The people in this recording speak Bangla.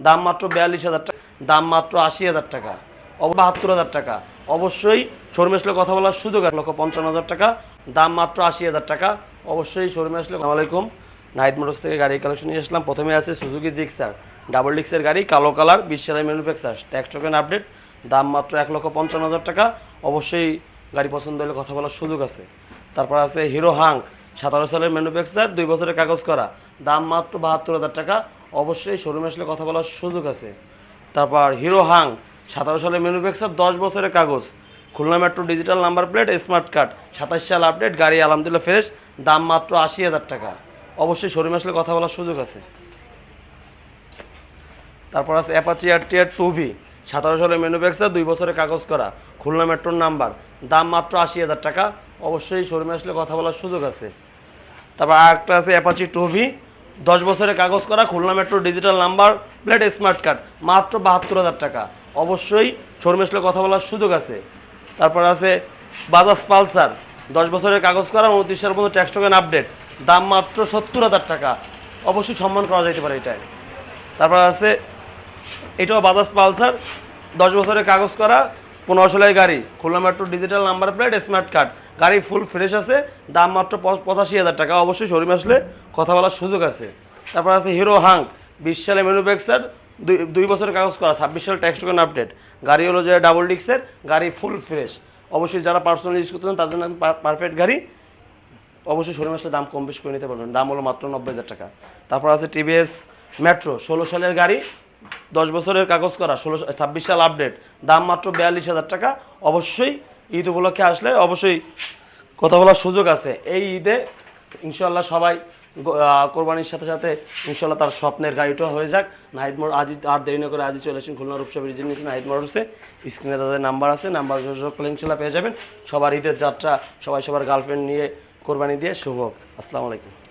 দাম মাত্র বিয়াল্লিশ হাজার টাকা, দাম মাত্র আশি হাজার টাকা বাহাত্তর হাজার টাকা। অবশ্যই শোরুমে আসলে কথা বলার সুযোগ এক লক্ষ পঞ্চান্ন হাজার টাকা, দাম মাত্র আশি হাজার টাকা। অবশ্যই শোরুমে আসলে আলাইকুম। নাইট মোটরস থেকে গাড়ি কালেকশন নিয়ে আসলাম। প্রথমে আছে সুজুকি জিক্সার ডাবল ডিক্সের গাড়ি, কালো কালার বিশ সালের ম্যানুফ্যাকচার ট্যাক্স টোকেন আপডেট দাম মাত্র এক লক্ষ পঞ্চান্ন হাজার টাকা। অবশ্যই গাড়ি পছন্দ হলে কথা বলার সুযোগ আছে। তারপর আছে হিরো হাঙ্ক সাতারো সালের ম্যানুফ্যাকচার দুই বছরের কাগজ করা। দাম মাত্র বাহাত্তর হাজার টাকা। অবশ্যই শোরুমে আসলে কথা বলার সুযোগ আছে। তারপর হিরো হাং সাতারো সালের ম্যানুফ্যাকচার দশ বছরের কাগজ। Khulna metro digital number plate smart card সাতাশ সাল আপডেট গাড়ি আলহামদুলিল্লাহ ফ্রেশ দাম মাত্র আশি হাজার টাকা। অবশ্যই শোরুমে আসলে কথা বলার সুযোগ আছে। তারপর আছে Apache R tier two V সাতারো সালে ম্যানুফ্যাকচার দুই বছরের কাগজ করা। খুলনা মেট্রোর নাম্বার দাম মাত্র আশি হাজার টাকা। অবশ্যই শোরুমে আসলে কথা বলার সুযোগ আছে। তারপর আরেকটা আছে অ্যাপাচি টু ভি দশ বছরের কাগজ করা Khulna metro digital number, plate smart card, মাত্র বাহাত্তর হাজার টাকা। অবশ্যই শোরুমে আসলে কথা বলার সুযোগ আছে। তারপর আছে বাজাজ পালসার, দশ বছরের কাগজ করা উনত্রিশ সালের মধ্যে ট্যাক্স টোকেন আপডেট দাম মাত্র সত্তর হাজার টাকা। অবশ্যই সম্মান করা যেতে পারে এটাই। তারপর আছে, এটাও বাজাজ পালসার, দশ বছরের কাগজ করা পনেরো ষোলোয় গাড়ি, Khulna metro digital number, plate smart card. গাড়ি ফুল ফ্রেশ আছে, দাম মাত্র পঁচাশি হাজার টাকা। অবশ্যই শোরুমে আসলে কথা বলার সুযোগ আছে। তারপর আছে হিরো হাঙ্ক বিশ সালে ম্যানুফ্যাকচার দুই দুই বছরের কাগজ করা, ছাব্বিশ সালে ট্যাক্স টোকেন আপডেট গাড়ি হলো যে ডাবল ডিক্সের গাড়ি ফুল ফ্রেশ অবশ্যই যারা পার্সোনাল ইউজ করতে তার জন্য পারফেক্ট গাড়ি। অবশ্যই শোরুমে আসলে দাম কম বেশি করে নিতে পারবেন। দাম হলো মাত্র নব্বই হাজার টাকা। তারপর আছে টিভিএস মেট্রো ষোলো সালের গাড়ি, দশ বছরের কাগজ করা, ষোলো ছাব্বিশ সাল আপডেট দাম মাত্র বিয়াল্লিশ হাজার টাকা। অবশ্যই ঈদ উপলক্ষে আসলে অবশ্যই কথা বলার সুযোগ আছে। এই ঈদে ইনশাল্লাহ সবাই কোরবানির সাথে সাথে ইনশাল্লাহ তার স্বপ্নের গাড়িটা হয়ে যাক। নাহিদ মোড় আজই আর দেরি না করে আজই চলে আসেন খুলনা রূপসা ব্রিজের নিচে। নাহিদ মোড়সে স্ক্রিনে তাদের নাম্বার আছে। নাম্বার করলে ইনশাল্লাহ পেয়ে যাবেন। সবার ঈদের যাত্রা সবাই সবার গার্লফ্রেন্ড নিয়ে কোরবানি দিয়ে শুভ। আসসালামু আলাইকুম।